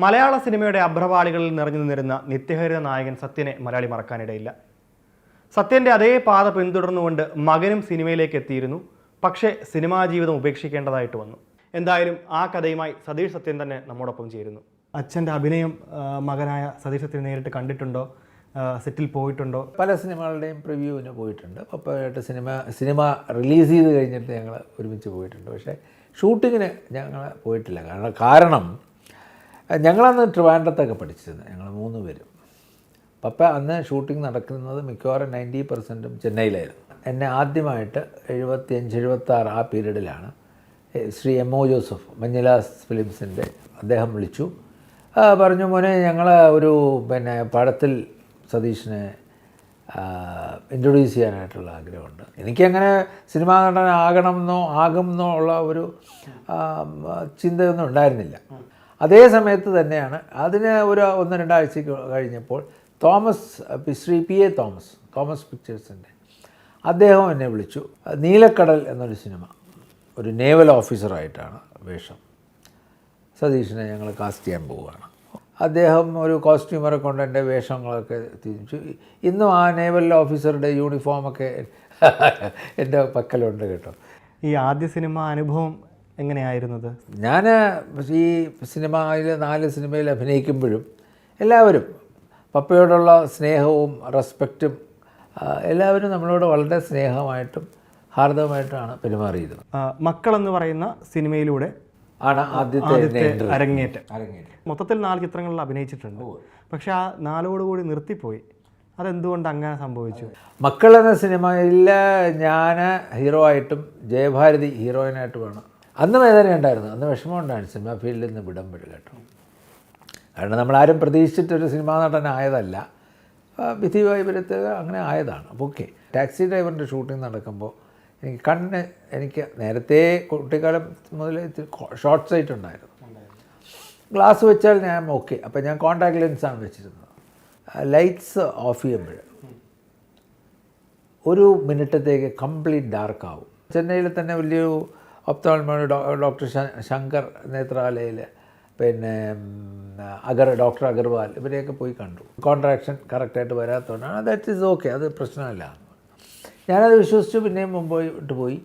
മലയാള സിനിമയുടെ അഭ്രപാളികളിൽ നിറഞ്ഞു നിന്നിരുന്ന നിത്യഹരിത നായകൻ സത്യനെ മലയാളി മറക്കാനിടയില്ല. സത്യന്റെ അതേ പാത പിന്തുടർന്നുകൊണ്ട് മകനും സിനിമയിലേക്ക് എത്തിയിരുന്നു. പക്ഷേ സിനിമാ ജീവിതം ഉപേക്ഷിക്കേണ്ടതായിട്ട് വന്നു. എന്തായാലും ആ കഥയുമായി സതീഷ് സത്യൻ തന്നെ നമ്മോടൊപ്പം ചേരുന്നു. അച്ഛന്റെ അഭിനയം മകനായ സതീഷ് സത്യൻ നേരിട്ട് കണ്ടിട്ടുണ്ടോ? സെറ്റിൽ പോയിട്ടുണ്ടോ? പല സിനിമകളുടെയും പ്രിവ്യൂവിന് പോയിട്ടുണ്ട്. പപ്പയായിട്ട് സിനിമ സിനിമ റിലീസ് ചെയ്ത് കഴിഞ്ഞിട്ട് ഞങ്ങൾ ഒരുമിച്ച് പോയിട്ടുണ്ട്. പക്ഷേ ഷൂട്ടിങ്ങിന് ഞങ്ങൾ പോയിട്ടില്ല. കാരണം കാരണം ഞങ്ങളന്ന് ട്രിവാൻഡ്രത്തൊക്കെ പഠിച്ചിരുന്നത് ഞങ്ങൾ മൂന്ന് പേരും. പപ്പ അന്ന് ഷൂട്ടിംഗ് നടക്കുന്നത് മിക്കവാറും നയന്റി പെർസെന്റും ചെന്നൈയിലായിരുന്നു. എന്നെ ആദ്യമായിട്ട് എഴുപത്തി അഞ്ച് എഴുപത്താറ് ആ പീരീഡിലാണ് Shri M O Joseph Manjilas ഫിലിംസിന്റെ അദ്ദേഹം വിളിച്ചു. പറഞ്ഞു മോനെ ഞങ്ങൾ ഒരു പിന്നെ പടത്തിൽ സതീഷിനെ ഇൻട്രൊഡ്യൂസ് ചെയ്യാനായിട്ടുള്ള ആഗ്രഹമുണ്ട്. എനിക്കങ്ങനെ സിനിമാ നടനാകണമെന്നോ ആകുമെന്നോ ഉള്ള ഒരു ചിന്തയൊന്നും ഉണ്ടായിരുന്നില്ല. അതേ സമയത്ത് തന്നെയാണ്. അതിന് ഒരു ഒന്ന് രണ്ടാഴ്ച കഴിഞ്ഞപ്പോൾ Thomas Shri P A Thomas Thomas പിക്ചേഴ്സിന്റെ അദ്ദേഹം എന്നെ വിളിച്ചു. നീലക്കടൽ എന്നൊരു സിനിമ. ഒരു നേവൽ ഓഫീസറായിട്ടാണ് വേഷം. സതീഷിനെ ഞങ്ങൾ കാസ്റ്റ് ചെയ്യാൻ പോവുകയാണ്. അദ്ദേഹം ഒരു കോസ്റ്റ്യൂമറെ കൊണ്ട് എന്റെ വേഷങ്ങളൊക്കെ തിരിച്ചു ഇന്നും ആ നേവൽ ഓഫീസറുടെ യൂണിഫോമൊക്കെ എന്റെ പക്കലുണ്ട് കേട്ടോ. ഈ ആദ്യ സിനിമ അനുഭവം എങ്ങനെയായിരുന്നത്? ഞാൻ ഈ സിനിമയിൽ നാല് സിനിമയിൽ അഭിനയിക്കുമ്പോഴും എല്ലാവരും പപ്പയോടുള്ള സ്നേഹവും റെസ്പെക്റ്റും എല്ലാവരും നമ്മളോട് വളരെ സ്നേഹമായിട്ടും ഹാർദവുമായിട്ടാണ് പെരുമാറിയിരുന്നത്. മക്കളെന്ന് പറയുന്ന സിനിമയിലൂടെ ആണ് ആദ്യത്തെ അരങ്ങേറ്റം. അരങ്ങേറ്റം. മൊത്തത്തിൽ നാല് ചിത്രങ്ങളിൽ അഭിനയിച്ചിട്ടുണ്ട്. പക്ഷെ ആ നാലോടുകൂടി നിർത്തിപ്പോയി. അതെന്തുകൊണ്ട് അങ്ങനെ സംഭവിച്ചു? മക്കൾ എന്ന സിനിമയിൽ ഞാൻ ഹീറോ ആയിട്ടും ജയഭാരതി ഹീറോയിനായിട്ടുമാണ് അന്ന് വേദന ഉണ്ടായിരുന്നു. അന്ന് വിഷമം ഉണ്ടായിരുന്നു സിനിമാ ഫീൽഡിൽ നിന്ന് വിടുമ്പോൾ കേട്ടോ. കാരണം നമ്മളാരും പ്രതീക്ഷിച്ചിട്ടൊരു സിനിമാ നടനായതല്ല വിധി വൈപര്യത്തിൽ അങ്ങനെ ആയതാണ്. അപ്പോൾ ഓക്കെ. ടാക്സി ഡ്രൈവറിന്റെ ഷൂട്ടിംഗ് നടക്കുമ്പോൾ എനിക്ക് കണ്ണ് എനിക്ക് നേരത്തെ കുട്ടിക്കാലം മുതൽ ഷോർട്ട് സൈറ്റ് ഉണ്ടായിരുന്നു. ഗ്ലാസ് വെച്ചാൽ ഞാൻ ഓക്കെ. അപ്പോൾ ഞാൻ കോൺടാക്ട് ലെൻസാണ് വെച്ചിരുന്നത്. ലൈറ്റ്സ് ഓഫ് ചെയ്യുമ്പോൾ ഒരു മിനിറ്റത്തേക്ക് കംപ്ലീറ്റ് ഡാർക്ക് ആവും ചെന്നൈയിൽ തന്നെ വലിയൊരു ഒപ്തോൾമോളജി ഡോക്ടർ ശങ്കർ നേത്രാലയയിൽ പിന്നെ അഗർ ഡോക്ടർ അഗർവാൽ ഇവരെയൊക്കെ പോയി കണ്ടു. കോൺട്രാക്ഷൻ കറക്റ്റായിട്ട് വരാത്തതുകൊണ്ടാണ്. ദാറ്റ് ഇസ് ഓക്കെ അത് പ്രശ്നമല്ല. ഞാനത് വിശ്വസിച്ചു പിന്നെയും മുമ്പോട്ട് പോയി.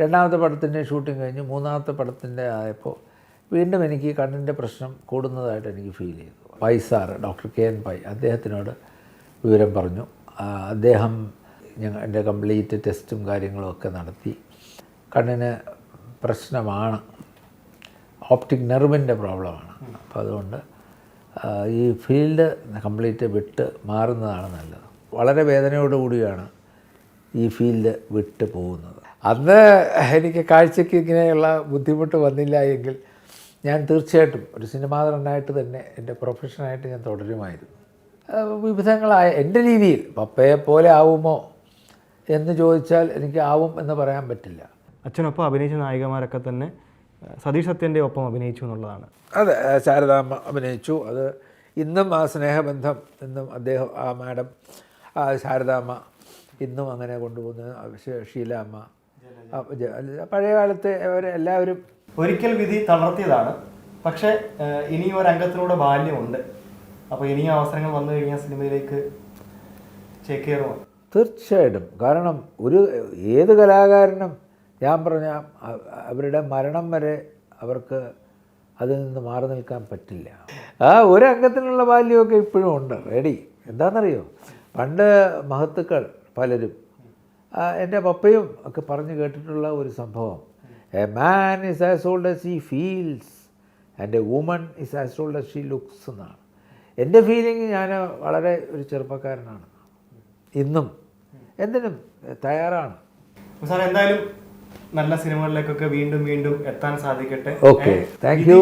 രണ്ടാമത്തെ പടത്തിന്റെ ഷൂട്ടിംഗ് കഴിഞ്ഞ്. മൂന്നാമത്തെ പടത്തിന്റെ ആയപ്പോൾ വീണ്ടും എനിക്ക് കണ്ണിന്റെ പ്രശ്നം കൂടുന്നതായിട്ട് എനിക്ക് ഫീൽ ചെയ്തു. Pai doctor K N Pai അദ്ദേഹത്തിനോട് വിവരം പറഞ്ഞു. അദ്ദേഹം ഞങ്ങൾ എന്റെ കംപ്ലീറ്റ് ടെസ്റ്റും കാര്യങ്ങളും ഒക്കെ നടത്തി. കണ്ണിന് പ്രശ്നമാണ്. ഓപ്റ്റിക് നെർവിന്റെ പ്രോബ്ലമാണ്. അപ്പോൾ അതുകൊണ്ട് ഈ ഫീൽഡ് കംപ്ലീറ്റ് വിട്ട് മാറുന്നതാണ് നല്ലത്. വളരെ വേദനയോടുകൂടിയാണ് ഈ ഫീൽഡ് വിട്ട് പോകുന്നത്. അന്ന് എനിക്ക് കാഴ്ചയ്ക്ക് ഇങ്ങനെയുള്ള ബുദ്ധിമുട്ട് വന്നില്ല എങ്കിൽ ഞാൻ തീർച്ചയായിട്ടും ഒരു സിനിമാ നടനായിട്ട് തന്നെ എന്റെ പ്രൊഫഷനായിട്ട് ഞാൻ തുടരുമായിരുന്നു. വിവിധങ്ങളായ എന്റെ രീതിയിൽ പപ്പയെ പോലെ ആവുമോ എന്ന് ചോദിച്ചാൽ എനിക്ക് ആവും എന്ന് പറയാൻ പറ്റില്ല. അച്ഛനൊപ്പം അഭിനയിച്ച നായികമാരൊക്കെ തന്നെ സതീഷ് സത്യന്റെ ഒപ്പം അഭിനയിച്ചു എന്നുള്ളതാണ്. അതെ ശാരദാമ്മ അഭിനയിച്ചു. അത് ഇന്നും ആ സ്നേഹബന്ധം ഇന്നും അദ്ദേഹം ആ മാഡം ആ ശാരദാമ്മ ഇന്നും അങ്ങനെ അമ്മ ഷീലാമ്മ പഴയ കാലത്തെ എല്ലാവരും ഒരിക്കൽ വിധി തളർത്തിയതാണ്. പക്ഷേ ഇനിയും ഒരു അംഗത്തിലൂടെ ബാല്യമുണ്ട്. അപ്പോൾ ഇനിയും അവസരങ്ങൾ വന്നു കഴിഞ്ഞാൽ സിനിമയിലേക്ക് ചേക്കേറുമോ തീർച്ചയായിട്ടും. കാരണം ഒരു ഏത് കലാകാരനും ഞാൻ പറഞ്ഞ അവരുടെ മരണം വരെ അവർക്ക് അതിൽ നിന്ന് മാറി നിൽക്കാൻ പറ്റില്ല. ആ ഒരു അംഗത്തിനുള്ള ബാല്യമൊക്കെ ഇപ്പോഴും ഉണ്ട്. റെഡി. എന്താണെന്നറിയോ? പണ്ട് മഹത്തുക്കൾ പലരും എന്റെ പപ്പയും ഒക്കെ പറഞ്ഞു കേട്ടിട്ടുള്ള ഒരു സംഭവം. A man is as old as he feels and a woman is as old as she looks എന്നാണ്. എന്റെ ഫീലിംഗ് ഞാൻ വളരെ ഒരു ചെറുപ്പക്കാരനാണ്. ഇന്നും എന്തിനും തയ്യാറാണ്. സാർ എന്തായാലും നല്ല സിനിമകളിലേക്കൊക്കെ വീണ്ടും വീണ്ടും എത്താൻ സാധിക്കട്ടെ. Okay thank you